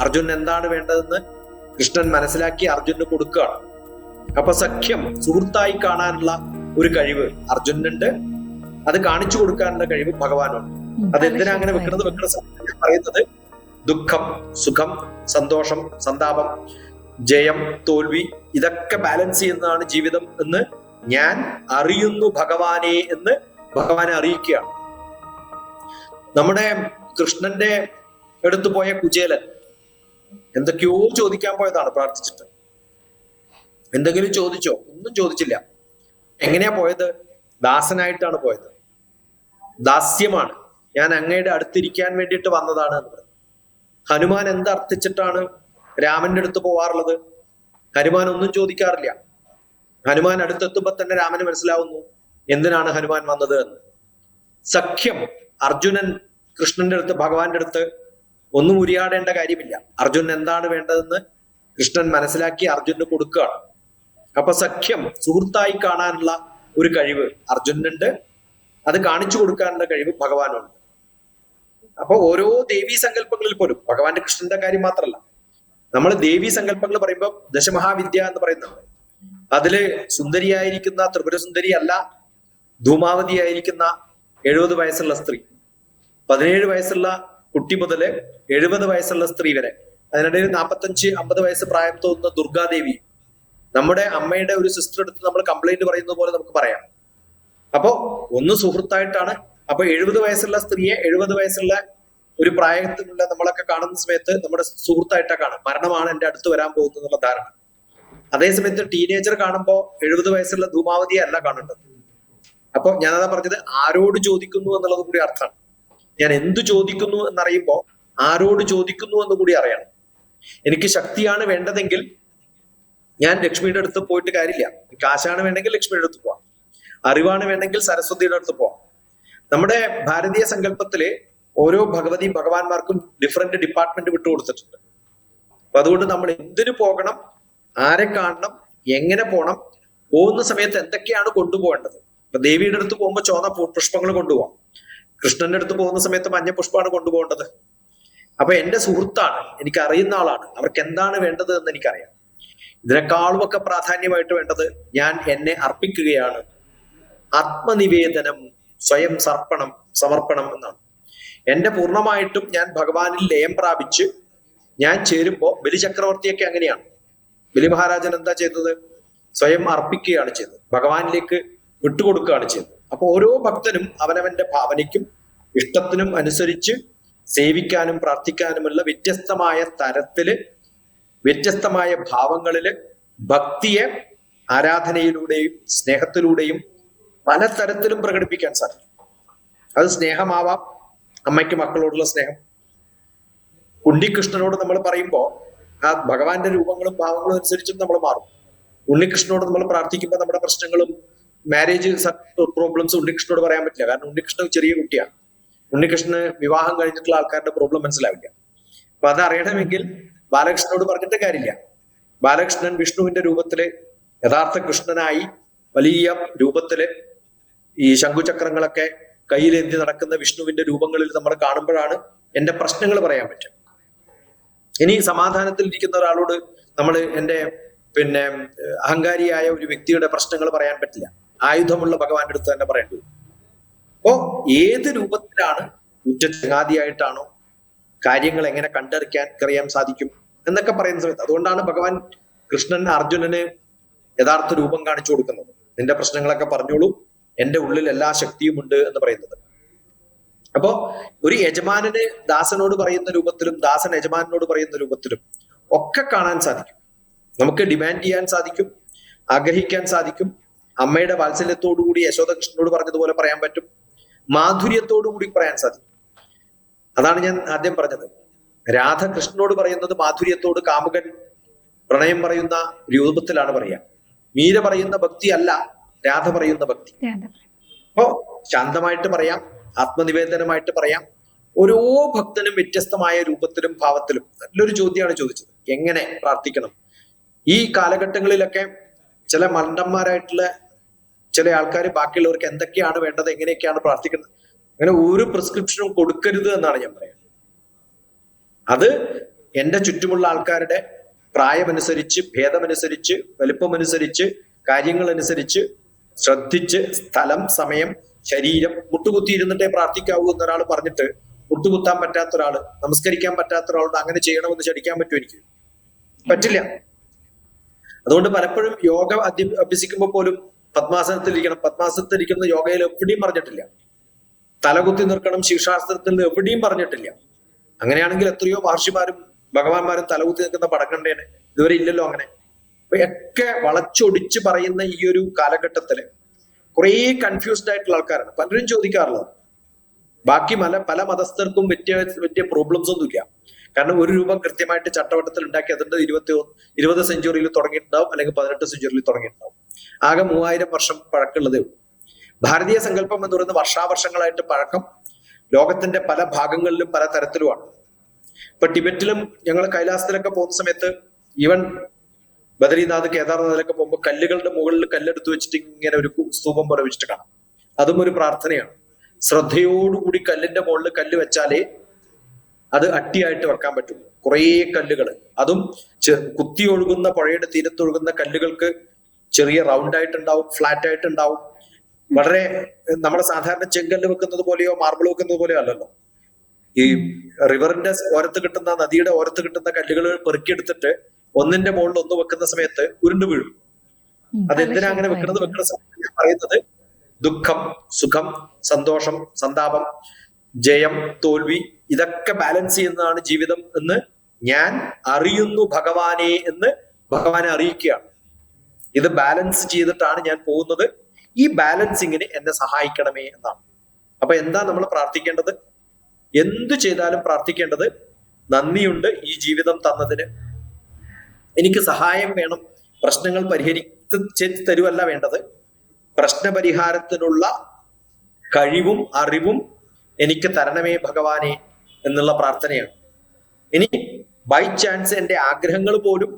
അർജുനൻ എന്താണ് വേണ്ടതെന്ന് കൃഷ്ണൻ മനസ്സിലാക്കി അർജുനന് കൊടുക്കുകയാണ്. അപ്പൊ സഖ്യം സുഹൃത്തായി കാണാനുള്ള ഒരു കഴിവ് അർജുനുണ്ട്. അത് കാണിച്ചു കൊടുക്കാനുള്ള കഴിവ് ഭഗവാനുണ്ട്. അത് എന്തിനാ അങ്ങനെ വെക്കുന്നത്? വെക്കുന്ന സമയത്ത് പറയുന്നത് ദുഃഖം സുഖം സന്തോഷം സന്താപം ജയം തോൽവി ഇതൊക്കെ ബാലൻസ് ചെയ്യുന്നതാണ് ജീവിതം എന്ന് ഞാൻ അറിയുന്നു ഭഗവാനെ എന്ന് ഭഗവാനെ അറിയിക്കുകയാണ്. നമ്മുടെ കൃഷ്ണന്റെ എടുത്തുപോയ കുചേലൻ എന്തൊക്കെയോ ചോദിക്കാൻ പോയതാണ് പ്രാർത്ഥിച്ചിട്ട്. എന്തെങ്കിലും ചോദിച്ചോ? ഒന്നും ചോദിച്ചില്ല. എങ്ങനെയാ പോയത്? ദാസനായിട്ടാണ് പോയത്. ദാസ്യമാണ്. ഞാൻ അങ്ങയുടെ അടുത്തിരിക്കാൻ വേണ്ടിയിട്ട് വന്നതാണ് എന്ന് പറഞ്ഞു. ഹനുമാൻ എന്തർത്ഥിച്ചിട്ടാണ് രാമന്റെ അടുത്ത് പോവാറുള്ളത്? ഹനുമാൻ ഒന്നും ചോദിക്കാറില്ല. ഹനുമാൻ അടുത്തെത്തുമ്പോ തന്നെ രാമന് മനസ്സിലാവുന്നു എന്തിനാണ് ഹനുമാൻ വന്നത് എന്ന്. സഖ്യം അർജുനൻ കൃഷ്ണന്റെ അടുത്ത് ഭഗവാന്റെ അടുത്ത് ഒന്നും ഉരിയാടേണ്ട കാര്യമില്ല. അർജുൻ എന്താണ് വേണ്ടതെന്ന് കൃഷ്ണൻ മനസ്സിലാക്കി അർജുന് കൊടുക്കുകയാണ്. അപ്പൊ സഖ്യം സുഹൃത്തായി കാണാനുള്ള ഒരു കഴിവ് അർജുനുണ്ട്. അത് കാണിച്ചു കൊടുക്കാനുള്ള കഴിവ് ഭഗവാനുണ്ട്. അപ്പൊ ഓരോ ദേവീ സങ്കല്പങ്ങളിൽ പോലും ഭഗവാന്റെ കൃഷ്ണന്റെ കാര്യം മാത്രമല്ല നമ്മൾ ദേവീ സങ്കല്പങ്ങൾ പറയുമ്പോൾ ദശമഹാവിദ്യ എന്ന് പറയുന്നുണ്ട്. അതിൽ സുന്ദരിയായിരിക്കുന്ന ത്രിപുരസുന്ദരി അല്ല ധൂമാവതിയായിരിക്കുന്ന എഴുപത് വയസ്സുള്ള സ്ത്രീ പതിനേഴ് വയസ്സുള്ള കുട്ടി മുതൽ എഴുപത് വയസ്സുള്ള സ്ത്രീ വരെ. അതിനിടയിൽ നാൽപ്പത്തഞ്ച് അമ്പത് വയസ്സ് പ്രായം തോന്നുന്ന ദുർഗാദേവി. നമ്മുടെ അമ്മയുടെ ഒരു സിസ്റ്റർ എടുത്ത് നമ്മൾ കംപ്ലൈന്റ് പറയുന്നത് പോലെ നമുക്ക് പറയാം. അപ്പോ ഒന്ന് സുഹൃത്തായിട്ടാണ്. അപ്പൊ എഴുപത് വയസ്സുള്ള സ്ത്രീയെ എഴുപത് വയസ്സുള്ള ഒരു പ്രായത്തിലുള്ള നമ്മളൊക്കെ കാണുന്ന സമയത്ത് നമ്മുടെ സുഹൃത്തായിട്ടാണ് കാണാം മരണമാണ് എന്റെ അടുത്ത് വരാൻ പോകുന്നത് എന്നുള്ള ധാരണ. അതേസമയത്ത് ടീനേജർ കാണുമ്പോൾ എഴുപത് വയസ്സുള്ള ധൂമാവതിയെ അല്ല കാണേണ്ടത്. അപ്പൊ ഞാനതാ പറഞ്ഞത് ആരോട് ചോദിക്കുന്നു എന്നുള്ളത് കൂടി അർത്ഥമാണ്. ഞാൻ എന്തു ചോദിക്കുന്നു എന്നറിയുമ്പോൾ ആരോട് ചോദിക്കുന്നു എന്ന് കൂടി അറിയണം. എനിക്ക് ശക്തിയാണ് വേണ്ടതെങ്കിൽ ഞാൻ ലക്ഷ്മിയുടെ അടുത്ത് പോയിട്ട് കാര്യമില്ല. കാശാണ് വേണമെങ്കിൽ ലക്ഷ്മിയുടെ അടുത്ത് പോവാം. അറിവാണ് വേണമെങ്കിൽ സരസ്വതിയുടെ അടുത്ത് പോവാം. നമ്മുടെ ഭാരതീയ സങ്കല്പത്തിൽ ഓരോ ഭഗവതി ഭഗവാന്മാർക്കും ഡിഫറെന്റ് ഡിപ്പാർട്ട്മെന്റ് വിട്ടു കൊടുത്തിട്ടുണ്ട്. അപ്പൊ അതുകൊണ്ട് നമ്മൾ എന്തിനു പോകണം ആരെ കാണണം എങ്ങനെ പോകണം പോകുന്ന സമയത്ത് എന്തൊക്കെയാണ് കൊണ്ടുപോകേണ്ടത്? ഇപ്പൊ ദേവിയുടെ അടുത്ത് പോകുമ്പോൾ ചോന്ന പുഷ്പങ്ങൾ കൊണ്ടുപോകാം കൃഷ്ണന്റെ അടുത്ത് പോകുന്ന സമയത്ത് മഞ്ഞ പുഷ്പമാണ് കൊണ്ടുപോകേണ്ടത്. അപ്പൊ എന്റെ സുഹൃത്താണ് എനിക്ക് അറിയുന്ന ആളാണ്. അവർക്ക് എന്താണ് വേണ്ടത് എന്ന് എനിക്കറിയാം. ഇതിനേക്കാളും ഒക്കെ പ്രാധാന്യമായിട്ട് വേണ്ടത് ഞാൻ എന്നെ അർപ്പിക്കുകയാണ്. ആത്മനിവേദനം സ്വയം സർപ്പണം സമർപ്പണം എന്നാണ്. എന്റെ പൂർണമായിട്ടും ഞാൻ ഭഗവാനിൽ ലയം പ്രാപിച്ച് ഞാൻ ചേരുമ്പോൾ ബലിചക്രവർത്തിയൊക്കെ അങ്ങനെയാണ്. ബലി മഹാരാജൻ എന്താ ചെയ്തത്? സ്വയം അർപ്പിക്കുകയാണ് ചെയ്തത്. ഭഗവാനിലേക്ക് വിട്ടുകൊടുക്കുകയാണ് ചെയ്തത്. അപ്പൊ ഓരോ ഭക്തനും അവനവന്റെ ഭാവനയ്ക്കും ഇഷ്ടത്തിനും അനുസരിച്ച് സേവിക്കാനും പ്രാർത്ഥിക്കാനുമുള്ള വ്യത്യസ്തമായ തരത്തിൽ വ്യത്യസ്തമായ ഭാവങ്ങളിൽ ഭക്തിയെ ആരാധനയിലൂടെയും സ്നേഹത്തിലൂടെയും പലതരത്തിലും പ്രകടിപ്പിക്കാൻ സാധിക്കും. അത് സ്നേഹമാവാം അമ്മയ്ക്ക് മക്കളോടുള്ള സ്നേഹം. ഉണ്ണികൃഷ്ണനോട് നമ്മൾ പറയുമ്പോൾ ആ ഭഗവാന്റെ രൂപങ്ങളും ഭാവങ്ങളും അനുസരിച്ചും നമ്മൾ മാറും. ഉണ്ണികൃഷ്ണനോട് നമ്മൾ പ്രാർത്ഥിക്കുമ്പോൾ നമ്മുടെ പ്രശ്നങ്ങളും മാരേജ് പ്രോബ്ലംസ് ഉണ്ണികൃഷ്ണനോട് പറയാൻ പറ്റില്ല. കാരണം ഉണ്ണികൃഷ്ണൻ ചെറിയ കുട്ടിയാണ്. ഉണ്ണികൃഷ്ണന് വിവാഹം കഴിഞ്ഞിട്ടുള്ള ആൾക്കാരുടെ പ്രോബ്ലം മനസ്സിലാവില്ല. അപ്പൊ അത് അറിയണമെങ്കിൽ ബാലകൃഷ്ണനോട് പറഞ്ഞിട്ട് കാര്യമില്ല. ബാലകൃഷ്ണൻ വിഷ്ണുവിന്റെ രൂപത്തിൽ യഥാർത്ഥ കൃഷ്ണനായി വലിയ രൂപത്തിൽ ഈ ശംഖുചക്രങ്ങളൊക്കെ കയ്യിലേന്തി നടക്കുന്ന വിഷ്ണുവിന്റെ രൂപങ്ങളിൽ നമ്മൾ കാണുമ്പോഴാണ് എന്റെ പ്രശ്നങ്ങൾ പറയാൻ പറ്റും ഇനി സമാധാനത്തിൽ ഇരിക്കുന്ന ഒരാളോട് നമ്മൾ എന്റെ പിന്നെ അഹങ്കാരിയായ ഒരു വ്യക്തിയുടെ പ്രശ്നങ്ങൾ പറയാൻ പറ്റില്ല. ആയുധമുള്ള ഭഗവാന്റെ അടുത്ത് തന്നെ പറയേണ്ടി വരും. അപ്പോ ഏത് രൂപത്തിലാണ് ഉറ്റ ചങ്ങാതിയായിട്ടാണോ കാര്യങ്ങൾ എങ്ങനെ കണ്ടറിക്കാൻ അറിയാൻ സാധിക്കും എന്നൊക്കെ പറയുന്ന സമയത്ത് അതുകൊണ്ടാണ് ഭഗവാൻ കൃഷ്ണൻ അർജുനന് യഥാർത്ഥ രൂപം കാണിച്ചു കൊടുക്കുന്നത്. നിന്റെ പ്രശ്നങ്ങളൊക്കെ പറഞ്ഞോളൂ. എന്റെ ഉള്ളിൽ എല്ലാ ശക്തിയും ഉണ്ട് എന്ന് പറയുന്നത്. അപ്പോ ഒരു യജമാനന് ദാസനോട് പറയുന്ന രൂപത്തിലും ദാസൻ യജമാനോട് പറയുന്ന രൂപത്തിലും ഒക്കെ കാണാൻ സാധിക്കും. നമുക്ക് ഡിമാൻഡ് ചെയ്യാൻ സാധിക്കും ആഗ്രഹിക്കാൻ സാധിക്കും. അമ്മയുടെ വാത്സല്യത്തോടു കൂടി യശോദ കൃഷ്ണനോട് പറഞ്ഞതുപോലെ പറയാൻ പറ്റും. മാധുര്യത്തോടു കൂടി പറയാൻ സാധിക്കും. അതാണ് ഞാൻ ആദ്യം പറഞ്ഞത്. രാധ കൃഷ്ണനോട് പറയുന്നത് മാധുര്യത്തോട് കാമുകൻ പ്രണയം പറയുന്ന രൂപത്തിലാണ് പറയാ മീര പറയുന്ന ഭക്തി അല്ല രാധ പറയുന്ന ഭക്തി. അപ്പോ ശാന്തമായിട്ട് പറയാം ആത്മനിവേദനമായിട്ട് പറയാം ഓരോ ഭക്തനും വ്യത്യസ്തമായ രൂപത്തിലും ഭാവത്തിലും. നല്ലൊരു ചോദ്യമാണ് ചോദിച്ചത്. എങ്ങനെ പ്രാർത്ഥിക്കണം? ഈ കാലഘട്ടങ്ങളിലൊക്കെ ചില മണ്ടന്മാരായിട്ടുള്ള ചില ആൾക്കാർ ബാക്കിയുള്ളവർക്ക് എന്തൊക്കെയാണ് വേണ്ടത് എങ്ങനെയൊക്കെയാണ് പ്രാർത്ഥിക്കുന്നത്? അങ്ങനെ ഒരു പ്രിസ്ക്രിപ്ഷനും കൊടുക്കരുത് എന്നാണ് ഞാൻ പറയുന്നത്. അത് എന്റെ ചുറ്റുമുള്ള ആൾക്കാരുടെ പ്രായമനുസരിച്ച് ഭേദമനുസരിച്ച് വലിപ്പമനുസരിച്ച് കാര്യങ്ങൾ അനുസരിച്ച് ശ്രദ്ധിച്ച് സ്ഥലം സമയം ശരീരം മുട്ടുകുത്തി ഇരുന്നിട്ടേ പ്രാർത്ഥിക്കാവൂ എന്നൊരാൾ പറഞ്ഞിട്ട് മുട്ടുകുത്താൻ പറ്റാത്ത ഒരാൾ നമസ്കരിക്കാൻ പറ്റാത്ത ഒരാളോട് അങ്ങനെ ചെയ്യണമെന്ന് ചടിക്കാൻ പറ്റും എനിക്ക്? പറ്റില്ല. അതുകൊണ്ട് പലപ്പോഴും യോഗ അഭ്യസിക്കുമ്പോൾ പോലും പത്മാസനത്തിലിരിക്കണം പത്മാസനത്തിലിരിക്കുന്ന യോഗയിൽ എവിടെയും പറഞ്ഞിട്ടില്ല. തലകുത്തി നിൽക്കണം ശിക്ഷാസ്ത്രത്തിൽ എവിടെയും പറഞ്ഞിട്ടില്ല. അങ്ങനെയാണെങ്കിൽ എത്രയോ മഹർഷിമാരും ഭഗവാന്മാരും തലകുത്തി നിൽക്കുന്ന പടക്കണ്ടേനെ. ഇതുവരെ ഇല്ലല്ലോ അങ്ങനെ. ഒക്കെ വളച്ചൊടിച്ച് പറയുന്ന ഈ ഒരു കാലഘട്ടത്തിൽ കുറേ കൺഫ്യൂസ്ഡ് ആയിട്ടുള്ള ആൾക്കാരാണ്. പലരും ചോദിക്കാറുള്ളത്. ബാക്കി മല പല മതസ്ഥർക്കും വലിയ വലിയ പ്രോബ്ലംസ് ഒന്നുമില്ല. കാരണം ഒരു രൂപം കൃത്യമായിട്ട് ചട്ടവട്ടത്തിൽ ഉണ്ടാക്കി അതിന്റെ ഇരുപത്തി ഇരുപത് സെഞ്ചുറിയിൽ തുടങ്ങിയിട്ടുണ്ടാവും അല്ലെങ്കിൽ പതിനെട്ട് സെഞ്ചുറിയിൽ തുടങ്ങിയിട്ടുണ്ടാവും. ആകെ മൂവായിരം വർഷം പഴക്കമുള്ളതേ ഉള്ളൂ. ഭാരതീയ സങ്കല്പം എന്ന് പറയുന്നത് വർഷാവർഷങ്ങളായിട്ട് പഴക്കം ലോകത്തിന്റെ പല ഭാഗങ്ങളിലും പല തരത്തിലുമാണ്. ഇപ്പൊ ടിബറ്റിലും ഞങ്ങൾ കൈലാസത്തിലൊക്കെ പോകുന്ന സമയത്ത് ഈവൻ ബദരീനാഥ് കേദാർനാഥിലൊക്കെ പോകുമ്പോൾ കല്ലുകളുടെ മുകളിൽ കല്ലെടുത്ത് വെച്ചിട്ട് ഇങ്ങനെ ഒരു സ്തൂപം പോലെ വെച്ചിട്ട് കാണാം. അതും ഒരു പ്രാർത്ഥനയാണ്. ശ്രദ്ധയോടുകൂടി കല്ലിന്റെ മുകളിൽ കല്ല് വെച്ചാലേ അത് അട്ടിയായിട്ട് വെക്കാൻ പറ്റുള്ളൂ. കുറേ കല്ലുകൾ അതും കുത്തിയൊഴുകുന്ന പുഴയുടെ തീരത്തൊഴുകുന്ന കല്ലുകൾക്ക് ചെറിയ റൗണ്ട് ആയിട്ടുണ്ടാവും ഫ്ലാറ്റ് ആയിട്ടുണ്ടാവും. വളരെ നമ്മുടെ സാധാരണ ചെങ്കല്ല് വെക്കുന്നത് പോലെയോ മാർബിൾ വെക്കുന്നത് പോലെയോ അല്ലല്ലോ. ഈ റിവറിന്റെ ഓരത്ത് കിട്ടുന്ന നദിയുടെ ഓരത്ത് കിട്ടുന്ന കല്ലുകൾ പെറുക്കിയെടുത്തിട്ട് ഒന്നിന്റെ മുകളിൽ ഒന്ന് വെക്കുന്ന സമയത്ത് ഉരുണ്ടു വീഴും. അതെന്തിനാ അങ്ങനെ വെക്കുന്നത് വെക്കുന്ന സമയത്ത് ഞാൻ പറയുന്നത് ദുഃഖം സുഖം സന്തോഷം സന്താപം ജയം തോൽവി ഇതൊക്കെ ബാലൻസ് ചെയ്യുന്നതാണ് ജീവിതം എന്ന് ഞാൻ അറിയുന്നു ഭഗവാനെ എന്ന് ഭഗവാനെ അറിയിക്കുകയാണ്. ഇത് ബാലൻസ് ചെയ്തിട്ടാണ് ഞാൻ പോകുന്നത്. ഈ ബാലൻസിങ്ങിന് എന്നെ സഹായിക്കണമേ എന്നാണ്. അപ്പൊ എന്താ നമ്മൾ പ്രാർത്ഥിക്കേണ്ടത്? എന്തു ചെയ്താലും പ്രാർത്ഥിക്കേണ്ടത് നന്ദിയുണ്ട് ഈ ജീവിതം തന്നതിന്. എനിക്ക് സഹായം വേണം. പ്രശ്നങ്ങൾ പരിഹരിച്ച് തരുവല്ല വേണ്ടത്. പ്രശ്നപരിഹാരത്തിനുള്ള കഴിവും അറിവും എനിക്ക് തരണമേ ഭഗവാനെ എന്നുള്ള പ്രാർത്ഥനയാണ്. ഇനി ബൈ ചാൻസ് എന്റെ ആഗ്രഹങ്ങൾ പോലും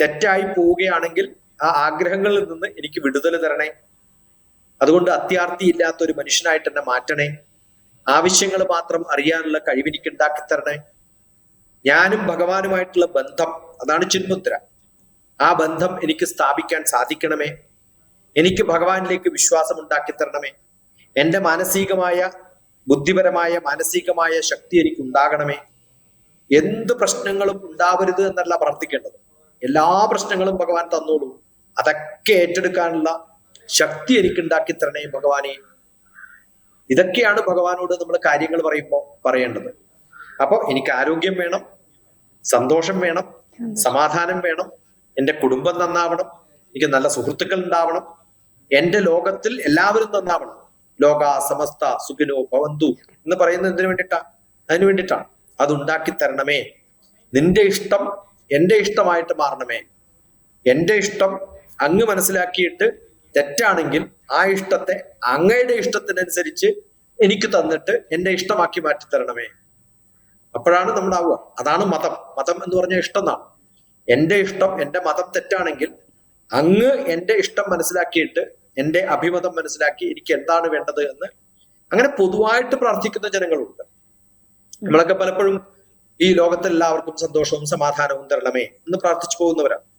തെറ്റായി പോവുകയാണെങ്കിൽ ആ ആഗ്രഹങ്ങളിൽ നിന്ന് എനിക്ക് വിടുതൽ തരണേ. അതുകൊണ്ട് അത്യാർത്ഥി ഇല്ലാത്ത ഒരു മനുഷ്യനായിട്ട് എന്നെ മാറ്റണേ. ആവശ്യങ്ങൾ മാത്രം അറിയാനുള്ള കഴിവെനിക്ക് ഉണ്ടാക്കി തരണേ. ഞാനും ഭഗവാനുമായിട്ടുള്ള ബന്ധം അതാണ് ചിന്മുദ്ര. ആ ബന്ധം എനിക്ക് സ്ഥാപിക്കാൻ സാധിക്കണമേ. എനിക്ക് ഭഗവാനിലേക്ക് വിശ്വാസം ഉണ്ടാക്കി തരണമേ. എന്റെ മാനസികമായ ബുദ്ധിപരമായ മാനസികമായ ശക്തി എനിക്ക് ഉണ്ടാകണമേ എന്ത് പ്രശ്നങ്ങളും ഉണ്ടാവരുത് എന്നല്ല പ്രാർത്ഥിക്കേണ്ടത്. എല്ലാ പ്രശ്നങ്ങളും ഭഗവാൻ തന്നോളൂ. അതൊക്കെ ഏറ്റെടുക്കാനുള്ള ശക്തി എനിക്ക് ഉണ്ടാക്കി തരണേ ഭഗവാനെ. ഇതൊക്കെയാണ് ഭഗവാനോട് നമ്മൾ കാര്യങ്ങൾ പറയുമ്പോൾ പറയേണ്ടത്. അപ്പോൾ എനിക്ക് ആരോഗ്യം വേണം സന്തോഷം വേണം സമാധാനം വേണം എന്റെ കുടുംബം നന്നാവണം എനിക്ക് നല്ല സുഹൃത്തുക്കൾ ഉണ്ടാവണം എന്റെ ലോകത്തിൽ എല്ലാവരും നന്നാവണം. ലോക സമസ്ത സുഖിനോ ഭവന്തു എന്ന് പറയുന്നത് എന്തിനു വേണ്ടിയിട്ടാ? അതിനു വേണ്ടിയിട്ടാണ്. അത് ഉണ്ടാക്കി തരണമേ. നിന്റെ ഇഷ്ടം എന്റെ ഇഷ്ടമായിട്ട് മാറണമേ. എന്റെ ഇഷ്ടം അങ്ങ് മനസ്സിലാക്കിയിട്ട് തെറ്റാണെങ്കിൽ ആ ഇഷ്ടത്തെ അങ്ങയുടെ ഇഷ്ടത്തിനനുസരിച്ച് എനിക്ക് തന്നിട്ട് എന്റെ ഇഷ്ടമാക്കി മാറ്റി തരണമേ അപ്പോഴാണ് നമ്മളാവുക അതാണ് മതം. മതം എന്ന് പറഞ്ഞ ഇഷ്ടം എന്നാണ്. എന്റെ ഇഷ്ടം എന്റെ മതം തെറ്റാണെങ്കിൽ അങ്ങ് എന്റെ ഇഷ്ടം മനസ്സിലാക്കിയിട്ട് എന്റെ അഭിമതം മനസ്സിലാക്കി എനിക്ക് എന്താണ് വേണ്ടത് എന്ന് അങ്ങനെ പൊതുവായിട്ട് പ്രാർത്ഥിക്കുന്ന ജനങ്ങളുണ്ട്. നമ്മളൊക്കെ പലപ്പോഴും ഈ ലോകത്തെല്ലാവർക്കും സന്തോഷവും സമാധാനവും തരണമേ എന്ന് പ്രാർത്ഥിച്ചു പോകുന്നവരാണ്.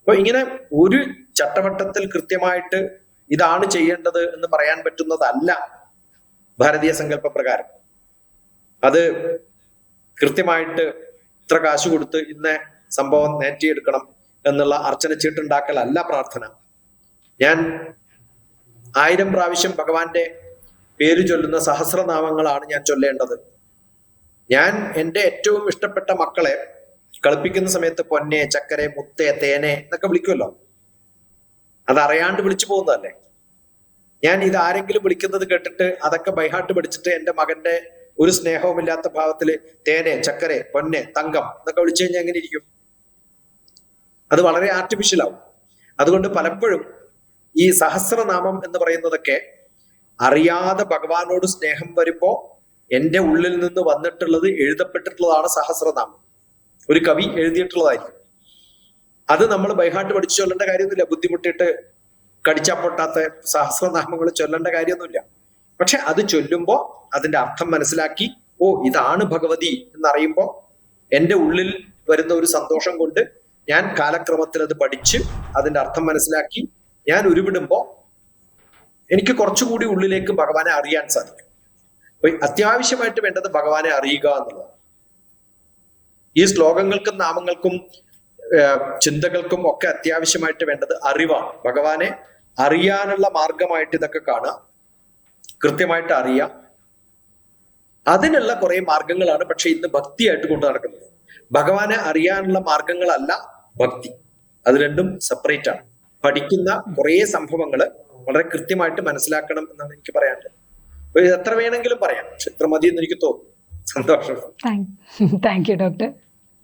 അപ്പൊ ഇങ്ങനെ ഒരു ചട്ടവട്ടത്തിൽ കൃത്യമായിട്ട് ഇതാണ് ചെയ്യേണ്ടത് എന്ന് പറയാൻ പറ്റുന്നതല്ല ഭാരതീയ സങ്കല്പ പ്രകാരം. അത് കൃത്യമായിട്ട് ഇത്ര കാശ് കൊടുത്ത് ഇന്ന സംഭവം നേറ്റിയെടുക്കണം എന്നുള്ള അർച്ചന ചീട്ടുണ്ടാക്കലല്ല പ്രാർത്ഥന. ഞാൻ ആയിരം പ്രാവശ്യം ഭഗവാന്റെ പേര് ചൊല്ലുന്ന സഹസ്രനാമങ്ങളാണ് ഞാൻ ചൊല്ലേണ്ടത്. ഞാൻ എന്റെ ഏറ്റവും ഇഷ്ടപ്പെട്ട മക്കളെ കളിപ്പിക്കുന്ന സമയത്ത് പൊന്നെ ചക്കരെ മുത്തേ തേനെ എന്നൊക്കെ വിളിക്കുമല്ലോ. അതറിയാണ്ട് വിളിച്ചു പോകുന്നതല്ലേ. ഞാൻ ഇത് ആരെങ്കിലും വിളിക്കുന്നത് കേട്ടിട്ട് അതൊക്കെ ബൈഹാട്ട് പഠിച്ചിട്ട് എന്റെ മകന്റെ ഒരു സ്നേഹവുമില്ലാത്ത ഭാവത്തിൽ തേനെ ചക്കരെ പൊന്നെ തങ്കം എന്നൊക്കെ വിളിച്ചു കഴിഞ്ഞാൽ എങ്ങനെ ഇരിക്കും? അത് വളരെ ആർട്ടിഫിഷ്യൽ ആവും. അതുകൊണ്ട് പലപ്പോഴും ഈ സഹസ്രനാമം എന്ന് പറയുന്നതൊക്കെ അറിയാതെ ഭഗവാനോട് സ്നേഹം വരുമ്പോ എന്റെ ഉള്ളിൽ നിന്ന് വന്നിട്ടുള്ളത് എഴുതപ്പെട്ടിട്ടുള്ളതാണ് സഹസ്രനാമം. ഒരു കവി എഴുതിയിട്ടുള്ളതായിരിക്കും. അത് നമ്മൾ ബൈഹാട്ട് പഠിച്ചു ചൊല്ലേണ്ട കാര്യമൊന്നുമില്ല. ബുദ്ധിമുട്ടിയിട്ട് കടിച്ചാ പൊട്ടാത്ത സഹസ്രനാമങ്ങൾ ചൊല്ലേണ്ട കാര്യമൊന്നുമില്ല. പക്ഷെ അത് ചൊല്ലുമ്പോൾ അതിന്റെ അർത്ഥം മനസ്സിലാക്കി ഓ ഇതാണ് ഭഗവതി എന്നറിയുമ്പോൾ എന്റെ ഉള്ളിൽ വരുന്ന ഒരു സന്തോഷം കൊണ്ട് ഞാൻ കാലക്രമത്തിൽ അത് പഠിച്ച് അതിന്റെ അർത്ഥം മനസ്സിലാക്കി ഞാൻ ഉരുവിടുമ്പോൾ എനിക്ക് കുറച്ചുകൂടി ഉള്ളിലേക്ക് ഭഗവാനെ അറിയാൻ സാധിക്കും. അത്യാവശ്യമായിട്ട് വേണ്ടത് ഭഗവാനെ അറിയുക എന്നുള്ളതാണ്. ഈ ശ്ലോകങ്ങൾക്കും നാമങ്ങൾക്കും ചിന്തകൾക്കും ഒക്കെ അത്യാവശ്യമായിട്ട് വേണ്ടത് അറിവാണ്. ഭഗവാനെ അറിയാനുള്ള മാർഗമായിട്ട് ഇതൊക്കെ കാണുക. കൃത്യമായിട്ട് അറിയാം അതിനുള്ള കുറെ മാർഗങ്ങളാണ് പക്ഷെ ഇന്ന് ഭക്തിയായിട്ട് കൊണ്ടു നടക്കുന്നത്. ഭഗവാനെ അറിയാനുള്ള മാർഗങ്ങളല്ല ഭക്തി. അത് രണ്ടും സെപ്പറേറ്റ് ആണ്. പഠിക്കുന്ന കുറെ സംഭവങ്ങൾ വളരെ കൃത്യമായിട്ട് മനസ്സിലാക്കണം എന്നാണ് എനിക്ക് പറയാനുള്ളത്. എത്ര വേണമെങ്കിലും പറയാം. പക്ഷെ മതി എന്ന് എനിക്ക് തോന്നുന്നു. സന്തോഷം. Thank thank you doctor